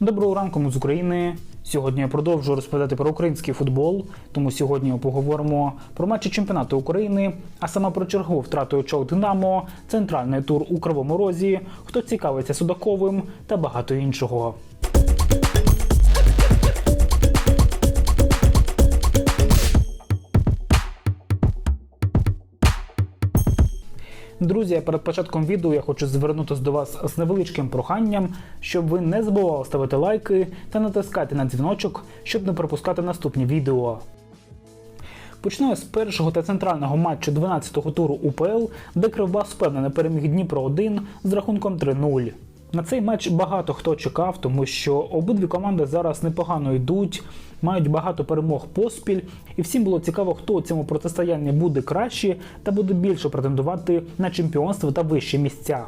Доброго ранку ми з України. Сьогодні я продовжую розповідати про український футбол. Тому сьогодні ми поговоримо про матчі чемпіонату України, а саме про чергову втрату очок Динамо, центральний тур у Кривому Розі, хто цікавиться Судаковим та багато іншого. Друзі, перед початком відео я хочу звернутися до вас з невеличким проханням, щоб ви не забували ставити лайки та натискати на дзвіночок, щоб не пропускати наступні відео. Почну з першого та центрального матчу 12-го туру УПЛ, де Кривбас впевнено переміг Дніпро 1 з рахунком 3-0. На цей матч багато хто чекав, тому що обидві команди зараз непогано йдуть, мають багато перемог поспіль, і всім було цікаво, хто у цьому протистоянні буде краще та буде більше претендувати на чемпіонство та вищі місця.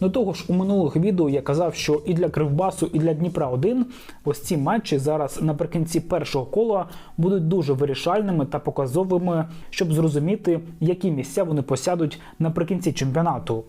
До того ж, у минулих відео я казав, що і для Кривбасу, і для Дніпра 1 ось ці матчі зараз наприкінці першого кола будуть дуже вирішальними та показовими, щоб зрозуміти, які місця вони посядуть наприкінці чемпіонату.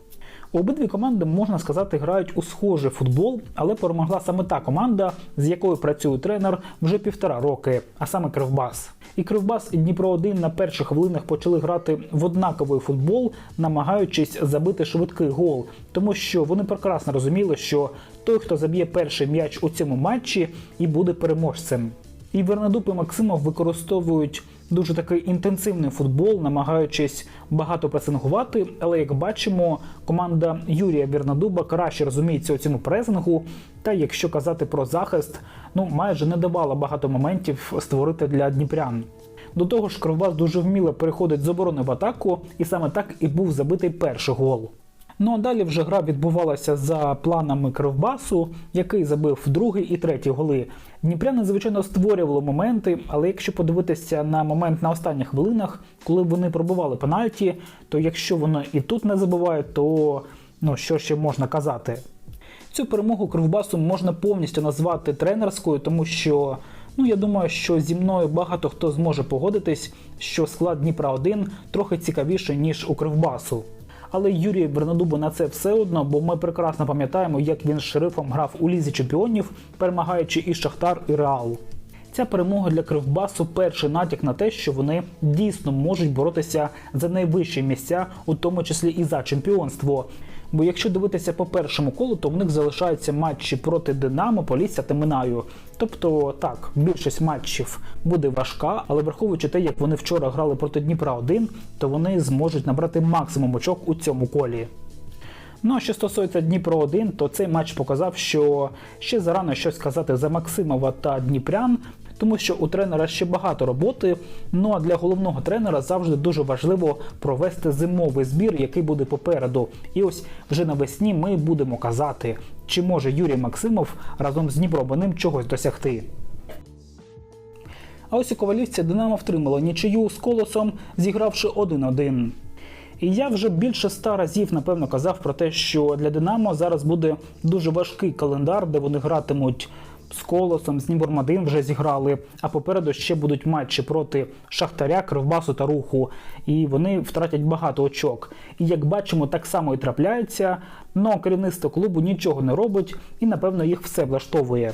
Обидві команди, можна сказати, грають у схожий футбол, але перемогла саме та команда, з якою працює тренер вже півтора роки, а саме Кривбас. І Кривбас і Дніпро 1 на перших хвилинах почали грати в однаковий футбол, намагаючись забити швидкий гол, тому що вони прекрасно розуміли, що той, хто заб'є перший м'яч у цьому матчі, і буде переможцем. І Вернадуб і Максимов використовують дуже такий інтенсивний футбол, намагаючись багато пресингувати. Але як бачимо, команда Юрія Вернадуба краще розуміється у цьому пресингу. Та якщо казати про захист, ну майже не давала багато моментів створити для дніпрян. До того ж, Кривбас дуже вміло переходить з оборони в атаку, і саме так і був забитий перший гол. Ну а далі вже гра відбувалася за планами Кривбасу, який забив другий і третій голи. Дніпряни, звичайно, створювали моменти, але якщо подивитися на момент на останніх хвилинах, коли вони пробували пенальті, то якщо воно і тут не забуває, то ну що ще можна казати? Цю перемогу Кривбасу можна повністю назвати тренерською, тому що. Ну, я думаю, що зі мною багато хто зможе погодитись, що склад Дніпра 1 трохи цікавіший, ніж у Кривбасу. Але Юрій Бернадубу на це все одно, бо ми прекрасно пам'ятаємо, як він з шерифом грав у лізі чемпіонів, перемагаючи і Шахтар, і Реал. Ця перемога для Кривбасу перший натяк на те, що вони дійсно можуть боротися за найвищі місця, у тому числі і за чемпіонство. Бо якщо дивитися по першому колу, то в них залишаються матчі проти Динамо, Полісся та Минаю. Тобто так, більшість матчів буде важка, але враховуючи те, як вони вчора грали проти Дніпра 1, то вони зможуть набрати максимум очок у цьому колі. Ну а що стосується Дніпро 1, то цей матч показав, що ще зарано щось сказати за Максимова та Дніпрян, тому що у тренера ще багато роботи. Ну а для головного тренера завжди дуже важливо провести зимовий збір, який буде попереду. І ось вже навесні ми будемо казати, чи може Юрій Максимов разом з Дніпробаним чогось досягти. А ось у Ковалівці Динамо втримало нічию з колосом, зігравши 1-1. І я вже більше ста разів напевно казав про те, що для Динамо зараз буде дуже важкий календар, де вони гратимуть з колосом, з Нібурмадин вже зіграли. А попереду ще будуть матчі проти Шахтаря, Кривбасу та Руху. І вони втратять багато очок. І як бачимо, так само і трапляється. Но керівництво клубу нічого не робить і, напевно, їх все влаштовує.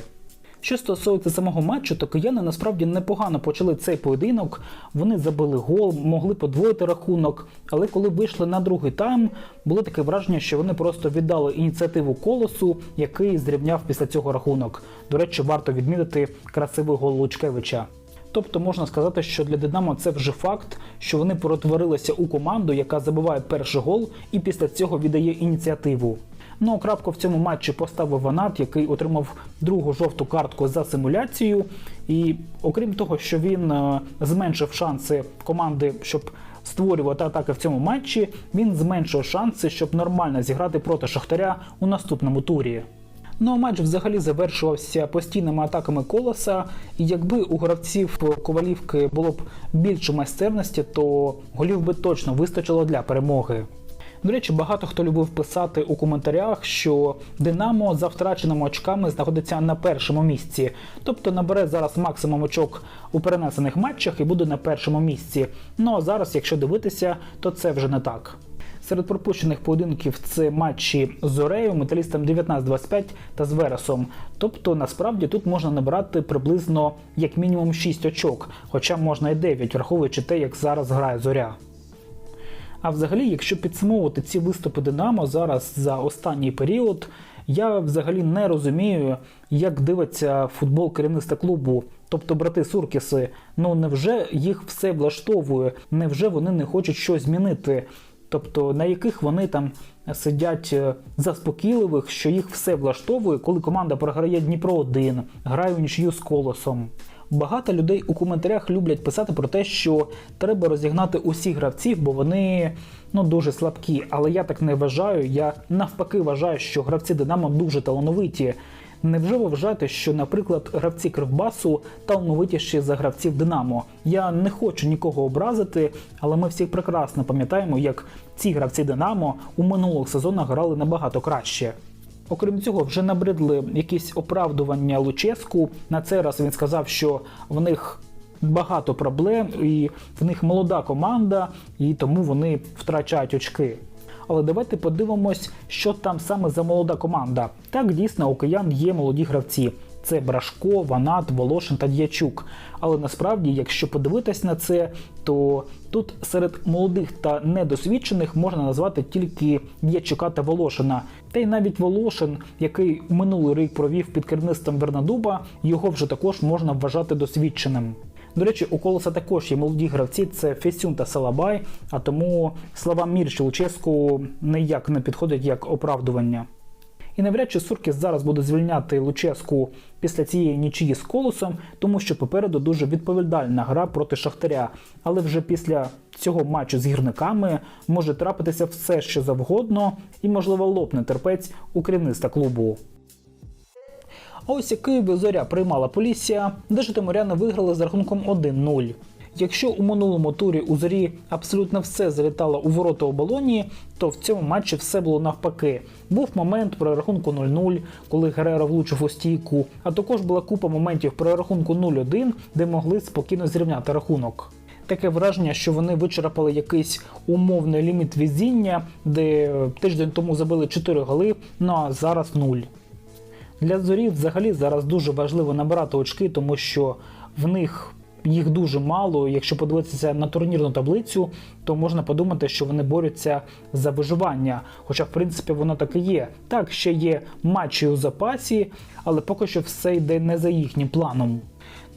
Що стосується самого матчу, то кияни насправді непогано почали цей поєдинок. Вони забили гол, могли подвоїти рахунок. Але коли вийшли на другий тайм, було таке враження, що вони просто віддали ініціативу колосу, який зрівняв після цього рахунок. До речі, варто відмітити красивий гол Лучкевича. Тобто можна сказати, що для Динамо це вже факт, що вони перетворилися у команду, яка забиває перший гол, і після цього віддає ініціативу. Ну, крапку в цьому матчі поставив Ванат, який отримав другу жовту картку за симуляцію. І окрім того, що він е, зменшив шанси команди, щоб створювати атаки в цьому матчі, він зменшив шанси, щоб нормально зіграти проти Шахтаря у наступному турі. Ну а матч взагалі завершувався постійними атаками колоса. І якби у гравців Ковалівки було б більше майстерності, то голів би точно вистачило для перемоги. До речі, багато хто любив писати у коментарях, що Динамо за втраченими очками знаходиться на першому місці, тобто набере зараз максимум очок у перенесених матчах і буде на першому місці. Ну а зараз, якщо дивитися, то це вже не так. Серед пропущених поєдинків це матчі з Зорею, металістом 19-25 та з Вересом. Тобто, насправді тут можна набрати приблизно як мінімум 6 очок, хоча можна і 9, враховуючи те, як зараз грає зоря. А взагалі, якщо підсумовувати ці виступи Динамо зараз за останній період, я взагалі не розумію, як дивиться футбол керівництва клубу, тобто брати Суркіси. Ну невже їх все влаштовує? Невже вони не хочуть щось змінити? Тобто на яких вони там сидять е, заспокійливих, що їх все влаштовує, коли команда програє Дніпро 1 грає у нічию з колосом. Багато людей у коментарях люблять писати про те, що треба розігнати усіх гравців, бо вони ну дуже слабкі. Але я так не вважаю. Я навпаки вважаю, що гравці Динамо дуже талановиті. Невже ви вважаєте, що, наприклад, гравці Кривбасу талановитіші за гравців Динамо? Я не хочу нікого образити, але ми всі прекрасно пам'ятаємо, як ці гравці Динамо у минулих сезонах грали набагато краще. Окрім цього, вже набридли якісь оправдування Луческу. На цей раз він сказав, що в них багато проблем, і в них молода команда, і тому вони втрачають очки. Але давайте подивимось, що там саме за молода команда. Так дійсно у киян є молоді гравці. Це Брашко, Ванат, Волошин та Дячук. Але насправді, якщо подивитись на це, то тут серед молодих та недосвідчених можна назвати тільки Дячука та Волошина. Та й навіть Волошин, який минулий рік провів під керівництвом Вернадуба, його вже також можна вважати досвідченим. До речі, у колоса також є молоді гравці, це Фесюн та Салабай, а тому слова Мірчі Луческу ніяк не підходять як оправдування. І навряд чи Суркіс зараз буде звільняти Луческу після цієї нічиї з колосом, тому що попереду дуже відповідальна гра проти Шахтаря. Але вже після цього матчу з гірниками може трапитися все, що завгодно, і, можливо, лопне терпець у керівництва клубу. А ось як Києві зоря приймала Полісся, де Житомиряни виграли з рахунком 1-0. Якщо у минулому турі у зорі абсолютно все залітало у ворота оболоні, то в цьому матчі все було навпаки. Був момент при рахунку 0-0, коли Гереро влучив у стійку, а також була купа моментів при рахунку 0-1, де могли спокійно зрівняти рахунок. Таке враження, що вони вичерпали якийсь умовний ліміт везіння, де тиждень тому забили 4 голи, ну а зараз 0. Для зорі взагалі зараз дуже важливо набирати очки, тому що в них їх дуже мало. Якщо подивитися на турнірну таблицю, то можна подумати, що вони борються за виживання. Хоча, в принципі, воно так і є. Так, ще є матчі у запасі, але поки що все йде не за їхнім планом.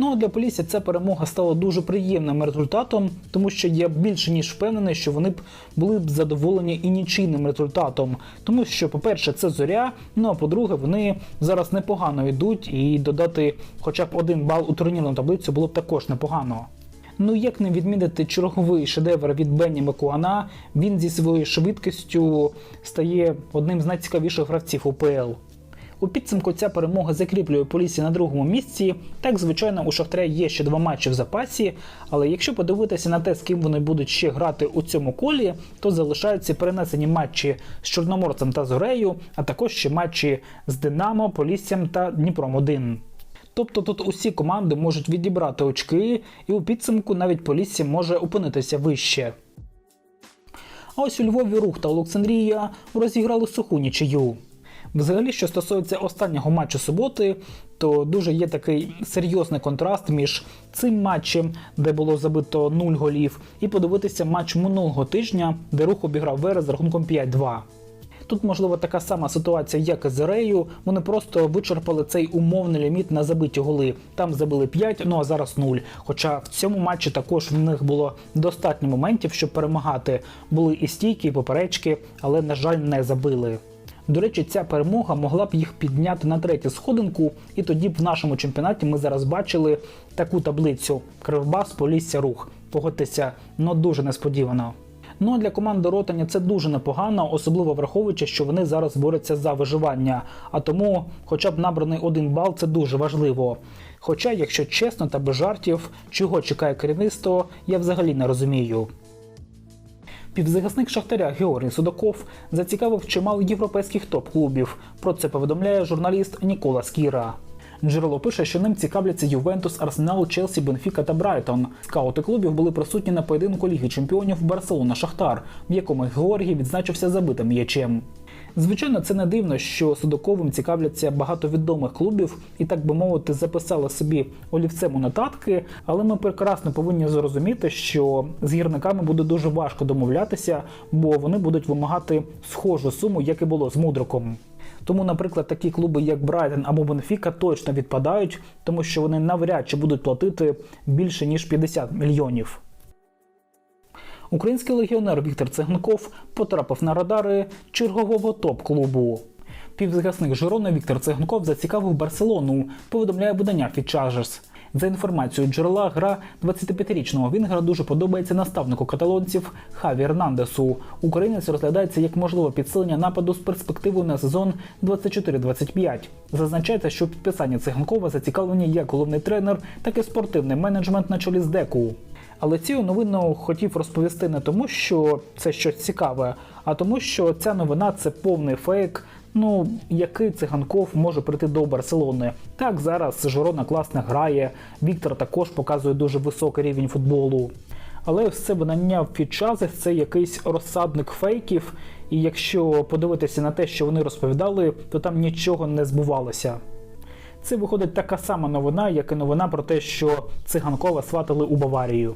Ну а для Полісся ця перемога стала дуже приємним результатом, тому що я більше ніж впевнений, що вони б були б задоволені і нічийним результатом. Тому що, по-перше, це зоря. Ну а по-друге, вони зараз непогано йдуть, і додати хоча б один бал у турнірну таблицю було б також непогано. Ну як не відмінити черговий шедевр від Бенні Макуана, він зі своєю швидкістю стає одним з найцікавіших гравців УПЛ. У підсумку ця перемога закріплює Полісі на другому місці. Так, звичайно, у Шахтаря є ще два матчі в запасі, але якщо подивитися на те, з ким вони будуть ще грати у цьому колі, то залишаються перенесені матчі з Чорноморцем та Зорею, а також ще матчі з Динамо, Поліссям та Дніпром 1. Тобто тут усі команди можуть відібрати очки, і у підсумку навіть Полісся може опинитися вище. А ось у Львові рух та Олександрія розіграли суху нічию. Взагалі, що стосується останнього матчу суботи, то дуже є такий серйозний контраст між цим матчем, де було забито 0 голів, і подивитися матч минулого тижня, де рух обіграв Верес з рахунком 5-2. Тут, можливо, така сама ситуація, як і з Рею. Вони просто вичерпали цей умовний ліміт на забиті голи. Там забили 5, ну а зараз 0. Хоча в цьому матчі також в них було достатньо моментів, щоб перемагати. Були і стійки, і поперечки, але, на жаль, не забили. До речі, ця перемога могла б їх підняти на третю сходинку, і тоді б в нашому чемпіонаті ми зараз бачили таку таблицю: Кривбас, Полісся, Рух. Погодьтеся, ну дуже несподівано. Ну а для команди Ротаня це дуже непогано, особливо враховуючи, що вони зараз борються за виживання. А тому, хоча б набраний один бал, це дуже важливо. Хоча, якщо чесно та без жартів, чого чекає керівництво, я взагалі не розумію. Півзахисник Шахтаря Георгій Судаков зацікавив чимало європейських топ-клубів. Про це повідомляє журналіст Нікола Скіра. Джерело пише, що ним цікавляться Ювентус, Арсенал, Челсі, Бенфіка та Брайтон. Скаути клубів були присутні на поєдинку Ліги Чемпіонів Барселона Шахтар, в якому Георгій відзначився забитим м'ячем. Звичайно, це не дивно, що Судаковим цікавляться багато відомих клубів і, так би мовити, записали собі олівцем у нотатки, але ми прекрасно повинні зрозуміти, що з гірниками буде дуже важко домовлятися, бо вони будуть вимагати схожу суму, як і було з Мудриком. Тому, наприклад, такі клуби, як Брайтон або Бенфіка, точно відпадають, тому що вони навряд чи будуть платити більше ніж 50 мільйонів. Український легіонер Віктор Цегнков потрапив на радари чергового топ-клубу. Півзахисник Жирона Віктор Цегнков зацікавив Барселону, повідомляє видання Фітчажес. За інформацією джерела, гра 25-річного Вінгера дуже подобається наставнику каталонців Хаві Ернандесу. Українець розглядається як можливе підсилення нападу з перспективою на сезон 24-25. Зазначається, що в підписанні Циганкова зацікавлені як головний тренер, так і спортивний менеджмент на чолі з Деку. Але цю новину хотів розповісти не тому, що це щось цікаве, а тому, що ця новина це повний фейк. Ну, який циганков може прийти до Барселони? Так, зараз Жирона класно грає. Віктор також показує дуже високий рівень футболу. Але ось це видання в часи це якийсь розсадник фейків. І якщо подивитися на те, що вони розповідали, то там нічого не збувалося. Це виходить така сама новина, як і новина про те, що циганкова сватали у Баварію.